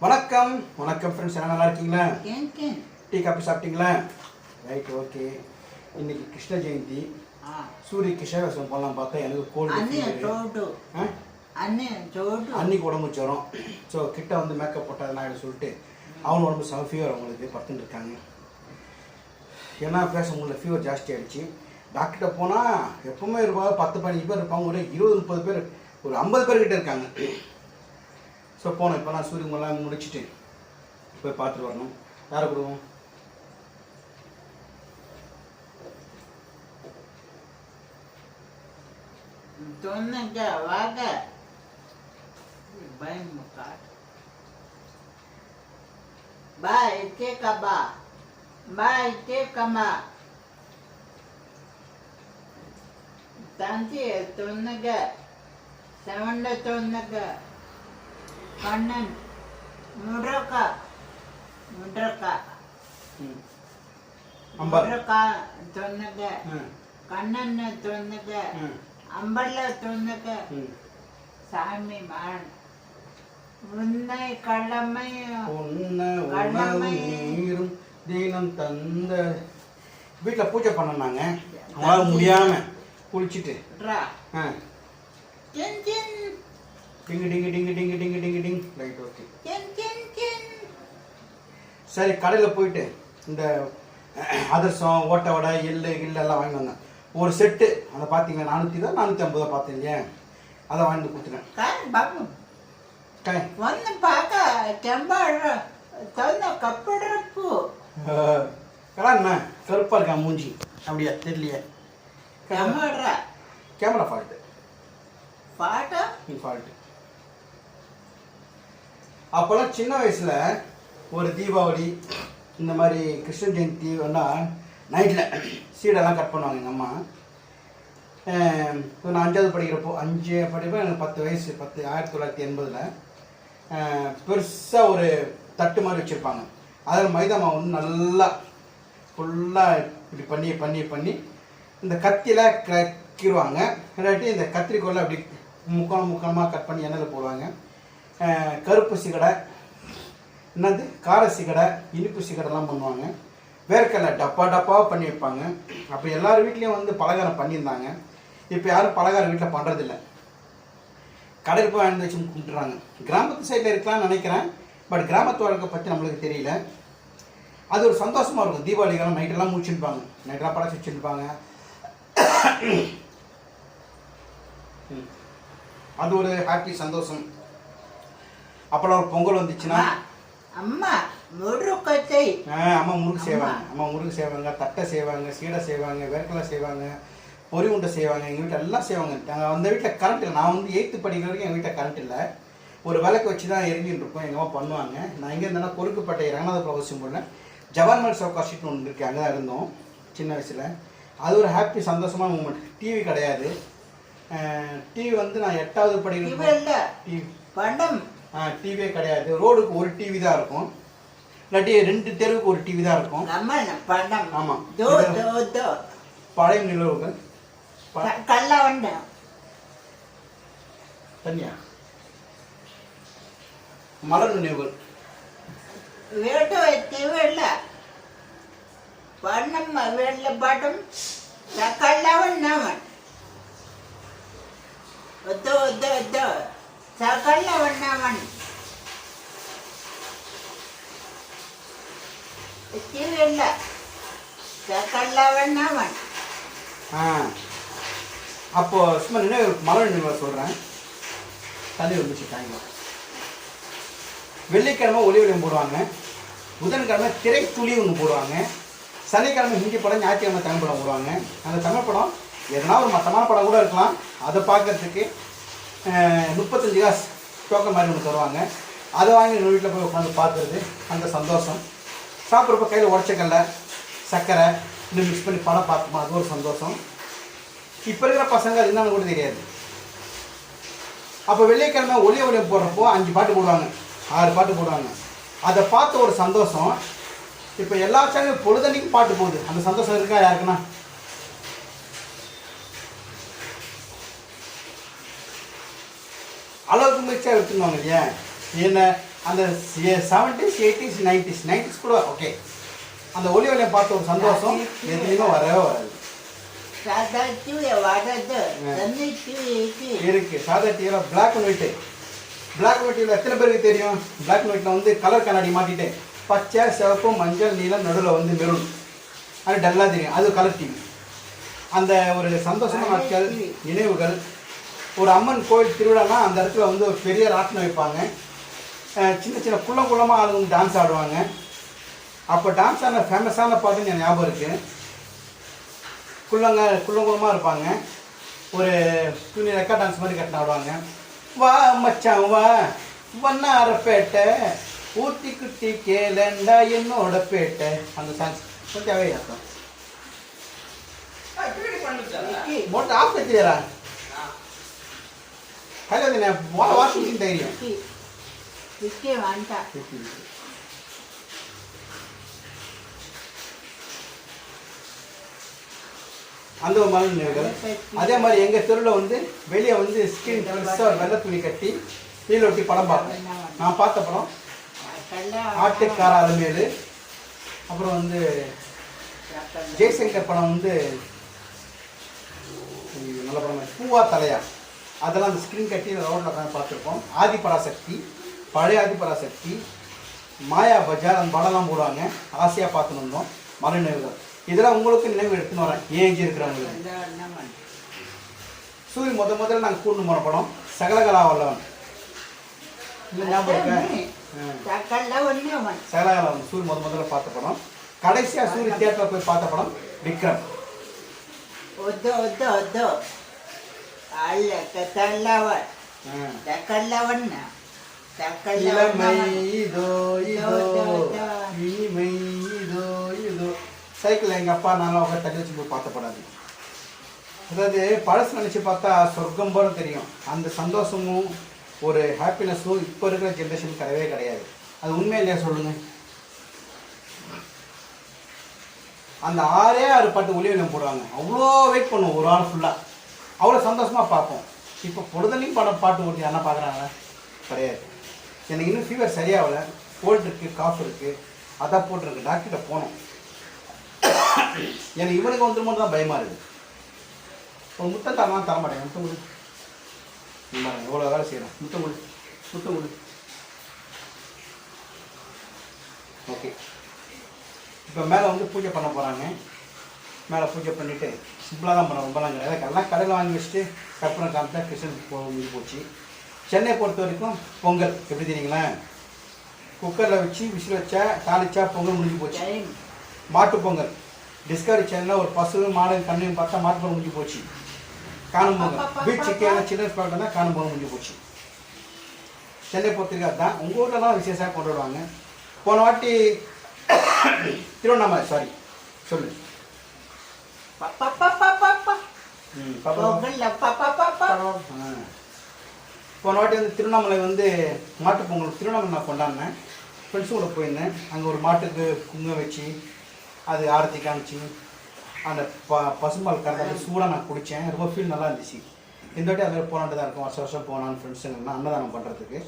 வணக்கம். வணக்கம். ஃப்ரெண்ட்ஸ் எல்லாம் நல்லா இருக்கீங்களா? டீ காஃபி சாப்பிட்டீங்களா? ரைட் ஓகே இன்னைக்கு கிருஷ்ண ஜெயந்தி. சூரிய கிருஷ்ண வேஷம் பார்த்தா எனக்கு கோல்டு அன்னைக்கு உடம்பு சோரம் ஸோ கிட்ட வந்து மேக்கப் போட்டதுனால சொல்லிட்டு அவனு உடம்பு செம ஃபீவர் அவங்களுக்கு படுத்துட்டு இருக்காங்க ஏன்னா பேச முடியல ஃபீவர் ஜாஸ்தி ஆகிடுச்சு டாக்டர்கிட்ட போனால் எப்பவுமே இருப்பாங்க பத்து பதினஞ்சு பேர் இருப்பாங்க ஒரு இருபது முப்பது பேர் ஒரு ஐம்பது பேர்கிட்ட இருக்காங்க. ஸோ போனோம் இப்போ நான் சூரியகுமெல்லாம் முடிச்சுட்டு போய் பார்த்துட்டு வரணும். யாரை கொடுவோம் दोनों क्या वादा बैंक ba iteka ba ma iteka ma தஞ்சு தொண்ணுக செவண்ட தொண்ணுக கண்ணன் முட்ரக்கா முட்ரக்கா முட்ரக்கா தொண்ணுக கண்ணன் தொண்ணுக அம்பல்ல தொண்ணுக சாமி மாறன் உன்னை கடமை உன்னை உணவும் நீரும் தினம் தந்த. வீட்டில் பூஜை பண்ணாங்க அவங்களால முடியாம குளிச்சுட்டு. ஆ. டிங்கு டிங்கு டிங்கு டிங்கு டிங்கு டிங்கு டிங் ரைட் ஓகே சரி கடையில் போயிட்டு இந்த அதிரசம் ஓட்ட வடை எள்ளு கில்லு வாங்கி வந்தேன். ஒரு செட்டு. அதை பார்த்தீங்களா? நானூற்றி தான் நானூற்றி ஐம்பது பார்த்தேன் இல்லையா? அதை வாங்கி கொடுத்துட்டேன். ಒಂದು ಪಾಕ ಕೆಂಬಾಡ ತೊಂದ ಕಪ್ಪಡರಪ್ಪು கடா என்ன கருப்பாக இருக்கா மூஞ்சி அப்படியா தெரியலையே ಕೆಂಬಾಡ್ರ கேமரா ஃபால்ட்டு ಪಾಟ ஃபால்ட்டு அப்போல்லாம் சின்ன வயசில் ஒரு தீபாவளி இந்த மாதிரி கிருஷ்ண ஜெயந்தி வந்தால் நைட்டில் சீடெல்லாம் கட் பண்ணுவாங்க எங்கள் அம்மா அஹ் இப்ப நான் அஞ்சாவது படிக்கிறப்போ அஞ்சு படிப்போ எனக்கு பத்து வயசு பத்து ஆயிரத்தி தொள்ளாயிரத்தி எண்பதில் பெருசாக ஒரு தட்டு மாதிரி வச்சுருப்பாங்க. அதில் மைதா மாவு வந்து நல்லா ஃபுல்லாக இப்படி பண்ணி பண்ணி பண்ணி இந்த கத்தியில் கீறுவாங்க இல்லாட்டி இந்த கத்திரிக்கோலில் அப்படி முக்கோணம் முக்கோணமாக கட் பண்ணி எண்ணெயில் போடுவாங்க. கருப்பு சிகடை என்னது? கார சிகடை இனிப்பு சிகடைலாம் பண்ணுவாங்க. வேர்க்கடலை டப்பா டப்பாவாக பண்ணி வைப்பாங்க. அப்போ எல்லார் வீட்லேயும் வந்து பலகாரம் பண்ணியிருந்தாங்க. இப்போ யாரும் பலகாரம் வீட்டில் பண்ணுறதில்ல கடையில் கடற்பாய் வச்சு கும்பிட்டுறாங்க கிராமத்து சைடில் இருக்கலாம்னு நினைக்கிறேன். பட் கிராமத்து வாழ்க்கை பற்றி நம்மளுக்கு தெரியல. அது ஒரு சந்தோஷமாக இருக்கும். தீபாவளி காலம் நைட்டெல்லாம் முடிச்சுருப்பாங்க நைட்டெல்லாம் படம் வச்சுருப்பாங்க. அது ஒரு ஹாப்பி சந்தோஷம். அப்புறம் ஒரு பொங்கல் வந்துச்சுன்னா? அம்மா முறுக்கத்தை அம்மா முறுக்கு செய்வாங்க அம்மா. முறுக்கு செய்வாங்க தட்டை செய்வாங்க சீடை செய்வாங்க வேர்க்கலை செய்வாங்க பொறி உண்டை செய்வாங்க எங்கள் வீட்டில் எல்லாம் செய்வாங்க. நாங்கள் அந்த வீட்டில் கரண்ட் இல்லை. நான் வந்து எயித்து படிக்கிற வரைக்கும் எங்கள் வீட்டில் கரண்ட் இல்லை. ஒரு விளக்கு வச்சு தான் எரிஞ்சுட்டு இருக்கோம். எங்கள் அம்மா பண்ணுவாங்க. நான் எங்கே இருந்தேன்னா கொருக்குப்பட்டை ரங்கநாதபுரம் வசியம் போனேன் ஜவஹர்மல் சவுகாஷிட்னு ஒன்று இருக்குது அங்கே தான் இருந்தோம் சின்ன வயசில். அது ஒரு ஹாப்பி சந்தோஷமான மூமெண்ட் டிவி கிடையாது. டிவி வந்து நான் எட்டாவது படிக்கிற டிவி படம் ஆ டிவியே கிடையாது. ரோடுக்கு ஒரு டிவி தான் இருக்கும். இல்லாட்டி ரெண்டு தெருவுக்கு ஒரு டிவி தான் இருக்கும். ஆமாம் பழைய நிலவுகள் கல்ல வண்ட தண்ணியா மலர் நினைவு വീട് എത്തിയല്ല വണ്ണം വെള്ളപ്പാട്ടും സക്കള്ളവണ്ണവൻ ഒത്തു ഒത്തു ഒത്തു സക്കള്ളവണ്ണവൻ എത്തിയല്ല സക്കള്ളവണ്ണവൻ ആ அப்போ சும்மா நினைவு மரண நினைவுகள் சொல்கிறேன் தண்ணி வந்துச்சு தாங்க வெள்ளிக்கிழமை ஒளி ஒளியம் போடுவாங்க. புதன்கிழமை திரைத்துளி ஒன்று போடுவாங்க. சனிக்கிழமை ஹிந்தி படம் ஞாயிற்றுக்கிழமை தமிழ் படம் போடுவாங்க. அந்த தமிழ் படம் எதனா ஒரு மட்டமான படம் கூட இருக்கலாம். அதை பார்க்கறதுக்கு முப்பத்தஞ்சு காசு டோக்கன் மாதிரி ஒன்று தருவாங்க. அதை வாங்கி எங்கள் வீட்டில் போய் உட்காந்து பார்க்குறது அந்த சந்தோஷம். சாப்பிட்றப்ப கையில் உடச்சக்கல்ல சர்க்கரை இன்னும் மிக்ஸ் பண்ணி படம் பார்த்துமா அது ஒரு சந்தோஷம். இப்போ இருக்கிற பசங்க அது என்னன்னு கூட தெரியாது. அப்போ வெள்ளிக்கிழமை ஒளி ஒளியம் போடுறப்போ அஞ்சு பாட்டு போடுவாங்க ஆறு பாட்டு போடுவாங்க. அதை பார்த்த ஒரு சந்தோஷம். இப்போ எல்லா சேனலும் பொழுதன்னைக்கு பாட்டு போகுது. அந்த சந்தோஷம் இருக்கா யாருக்குன்னா? அளவுக்கு மிச்சா எடுத்துக்குவாங்க இல்லையா என்ன? அந்த செவன்டிஸ் எயிட்டிஸ் நைன்டிஸ் நைன்டிஸ் கூட ஓகே அந்த ஒளி ஒளியை பார்த்த ஒரு சந்தோஷம் எதுலேயுமே வரவே வராது. சாதா டிவி வரது. தண்ணி டிவி இருக்கு. சாதா டிவியில் black and white black and ஒயிட்டில் எத்தனை பேருக்கு தெரியும்? பிளாக் அண்ட் ஒயிட்டில் வந்து கலர் கண்ணாடி மாட்டிட்டு பச்சை சிவப்பு மஞ்சள் நீலம் நடுவில் வந்து மெரூன். அது டல்லாக தெரியும். அது கலர் டிவி அந்த ஒரு சந்தோஷமான நாட்கள் நினைவுகள். ஒரு அம்மன் கோயில் திருவிழானா அந்த இடத்துல வந்து ஒரு பெரிய ராட்டினம் வைப்பாங்க. சின்ன சின்ன குள்ளம் குள்ளமாக ஆளுங்க வந்து டான்ஸ் ஆடுவாங்க. அப்போ டான்ஸ் ஆன ஃபேமஸான பாட்டு எனக்கு ஞாபகம் இருக்குது குள்ளங்க குள்ளங்குளமாக இருப்பாங்க ஒரு துணி ரெக்கா டான்ஸ் மாதிரி கட்டின ஆடுவாங்க வா மச்சான் வா வண்ணாரப்பேட்டை ஊட்டி குட்டி கேளண்டா என்னோட பேட்டை அந்த சாங்ஸ் கொஞ்சம் அவே அர்த்தம் மோட்டர் ஆஃப் வச்சுக்கிறா ஹலோ வாஷிங் மிஷின் தைரியம் விக்கி வாண்டா அந்த ஒரு மலர் நினைவுகள். அதே மாதிரி எங்கள் தெருவில் வந்து வெளியே வந்து ஸ்கிரீன் பெருசாக ஒரு வெள்ளை துணி கட்டி கீழே ஒட்டி படம் பார்ப்பேன் நான் பார்த்த படம் ஆட்டுக்கார அலமேலு. அப்புறம் வந்து ஜெய்சங்கர் படம் வந்து நல்ல படம் பூவா தலையா. அதெல்லாம் அந்த ஸ்க்ரீன் கட்டி ரோட்டில் உட்காந்து பார்த்துருப்போம். ஆதிபராசக்தி பழைய ஆதிபராசக்தி மாயா பஜார் அந்த படம்லாம் போடுவாங்க. ஆசையாக பார்த்துன்னு வந்தோம். மலை நினைவுகள். இதெல்லாம் உங்களுக்கு நினைவு எடுத்துன்னு வரேன் ஏஜ் இருக்கிறவங்களுக்கு. சூரியன் முத முதல்ல நாங்கள் கூண்டு போன படம். சகலகலா வல்லவன் இல்லை ஞாபகம் சகலகலா வந்து சூரிய முத முதல்ல பார்த்த படம். கடைசியாக சூரிய தியேட்டரில் போய் பார்த்த படம் விக்ரம். ஒத்தோ ஒத்தோ ஒத்தோ. அல்ல தள்ளவன். தக்கல்லவன். தக்கல்லவன். சைக்கிள் எங்கள் அப்பா நல்லா உட்காந்து தள்ளி வச்சு போய் பார்த்தப்படாது அதாவது பழசு நினச்சி பார்த்தா சொர்க்கம் போல தெரியும். அந்த சந்தோஷமும் ஒரு ஹாப்பினஸும் இப்போ இருக்கிற ஜென்ரேஷன் கிடையவே கிடையாது. அது உண்மை இல்லையா சொல்லுங்கள் அந்த ஆறே ஆறு பாட்டு ஒளிவிலம் போடுவாங்க அவ்வளோ வெயிட் பண்ணுவோம் ஒரு ஆள் ஃபுல்லாக அவ்வளோ சந்தோஷமாக பார்ப்போம். இப்போ பொழுதுலையும் படம் பாட்டு ஓட்டி யாரா பார்க்குறாங்க கிடையாது. எனக்கு இன்னும் ஃபீவர் சரியாகலை. கோல்டு இருக்குது காஃப் இருக்குது அதான் போட்டிருக்கு. டாக்டர்கிட்ட போனோம். எனக்கு இவனுக்கு வந்துருமோ தான் பயமாக இருக்குது ஒரு முத்தம் தரலாம் தர மாட்டேன் முத்தம் கொடு. பாருங்க எவ்வளோ வேலை செய்கிறேன் முத்தம் கொடு. முத்தம் கொடு. ஓகே. இப்போ மேலே வந்து பூஜை பண்ண போகிறாங்க மேலே பூஜை பண்ணிவிட்டு சிம்பிளாக தான் பண்ண ரொம்பலாம் கிடையாது. எல்லாம் கடையில் வாங்கி வச்சுட்டு கற்பூரம் காமிட்டா கிருஷ்ணன் போ முடிஞ்சு போச்சு. சென்னை பொறுத்த வரைக்கும் பொங்கல். எப்படி தெரியுங்களா? குக்கரில் வச்சு விசில் வச்சா தாளிச்சா பொங்கல் முடிஞ்சு போச்சு. மாட்டு பொங்கல். டிஸ்கவரி சேனலில் ஒரு பசு மாடு கண்ணையும் பார்த்தா மாட்டு போக முடிஞ்சு போச்சு. காணும் போங்க. பீச்சுக்கு ஏன்னா சின்ன ஸ்பாட்டில் தான் காணும் போக முடிஞ்சு போச்சு. சென்னை பொறுத்திருக்கா தான். உங்கள் ஊர்லலாம் விசேஷமாக கொண்டாடுவாங்க. போன வாட்டி திருவண்ணாமலை சாரி சொல்லு. போன வாட்டி வந்து திருவண்ணாமலை வந்து மாட்டு பொங்கல் திருவண்ணாமலை நான் கொண்டாடினேன். ஃப்ரெண்ட்ஸும் கூட போயிருந்தேன். அங்கே ஒரு மாட்டுக்கு குங்க வச்சு அது ஆரத்தி காமிச்சு அந்த ப பசும்பால் கறந்து சூடாக நான் குடித்தேன் ரொம்ப ஃபீல் நல்லா இருந்துச்சு. இந்த வாட்டி அதில் போனாட்டு தான் இருக்கும் வருஷம் வருஷம் போனான்னு ஃப்ரெண்ட்ஸுங்கெல்லாம் அன்னதானம் பண்ணுறதுக்கு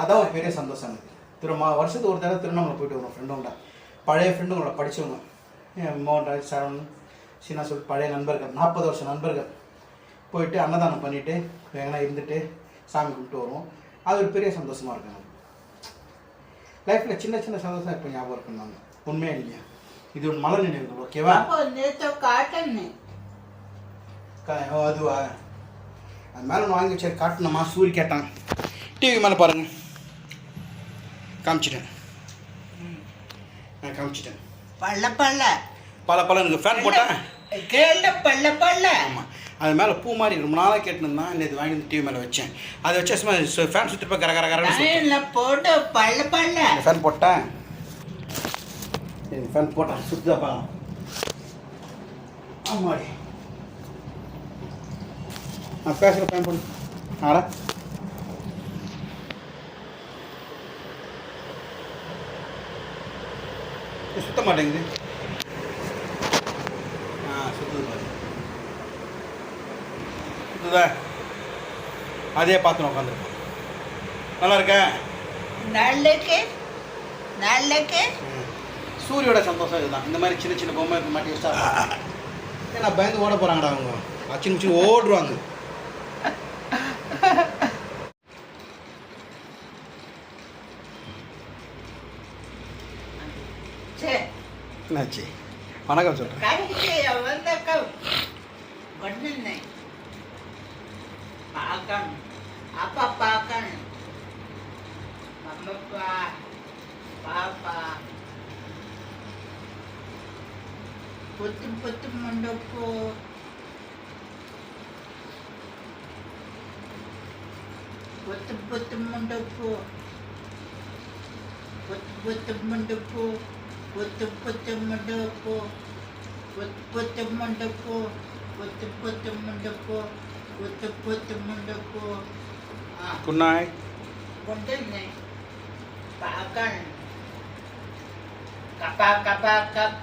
அதான் ஒரு பெரிய சந்தோஷம் எனக்கு. திரும்ப வருஷத்துக்கு ஒரு தடவை திருவண்ணாமலை போயிட்டு வருவோம் ஃப்ரெண்டுங்கள பழைய ஃப்ரெண்டுங்கள படித்தவங்க என் மோகன் ராஜ் சரவணன் சீனா சொல்லிட்டு பழைய நண்பர்கள் நாற்பது வருஷம் நண்பர்கள். போயிட்டு அன்னதானம் பண்ணிவிட்டு எங்கன்னா இருந்துட்டு சாமி கும்பிட்டு வருவோம். அது ஒரு பெரிய சந்தோஷமாக இருக்கும் லைஃப்பில் சின்ன சின்ன சந்தோஷம் இப்போ ஞாபகம் இருக்கும் நாங்கள் உண்மையா இல்லையா? இது ஒரு மலை நினைவுகள் ஓகேவா? அதுவா? அது மேலே ஒன்று வாங்கி சரி காட்டணுமா? சூரி கேட்டான். டிவி மேலே பாருங்க. காமிச்சிட்டேன். நான் காமிச்சிட்டேன். பல்ல பல்ல. பல பல எனக்கு ஃபேன் போட்டேன். கேள்வி பல்ல பல்ல. ஆமாம் அது மேலே பூ மாதிரி ரொம்ப நாளாக கேட்டுருந்தான் இல்லை இது வாங்கி டிவி மேலே வச்சேன். அதை வச்சு சும்மா ஃபேன் சுற்றிருப்பேன் கர கர கரன்னு போட்டு பல்ல பல்ல. ஃபேன் போட்டேன். சரி ஃபேன் போட்டேன் சுற்றுதா பார்க்கலாம் ஆமாடி. நான் பேசுகிற ஃபேன் போடு. ஆடா. சுத்த மாட்டேங்குது. ஆ சுத்துது பாரு. சுத்துதா. அதே பார்த்து உட்காந்துருக்கோம் நல்லா இருக்கா? நாளைக்கு நாளைக்கு ம். சூரியோட சந்தோஷம் இதுதான். இந்த மாதிரி சின்ன சின்ன பொம்மை மாட்டி வச்சா ஏன்னா பயந்து ஓட போகிறாங்கடா அவங்க. அச்சு முச்சு ஓடுவாங்க. என்னாச்சு? வணக்கம் சொல்கிறேன் அப்பா பொத்து பொத்து மண்டப்போ பொத்து பொத்து மண்டப்போ பொத்து பொத்து மண்டப்போ பொத்து பொத்து மண்டப்போ பொத்து பொத்து மண்டப்போ பொத்து பொத்து மண்டப்போ பொத்து பொத்து மண்டப்போ ஆ குட் நைட் கொண்டுன்னு பார்க்கணும் கப்பா கப்பா கப்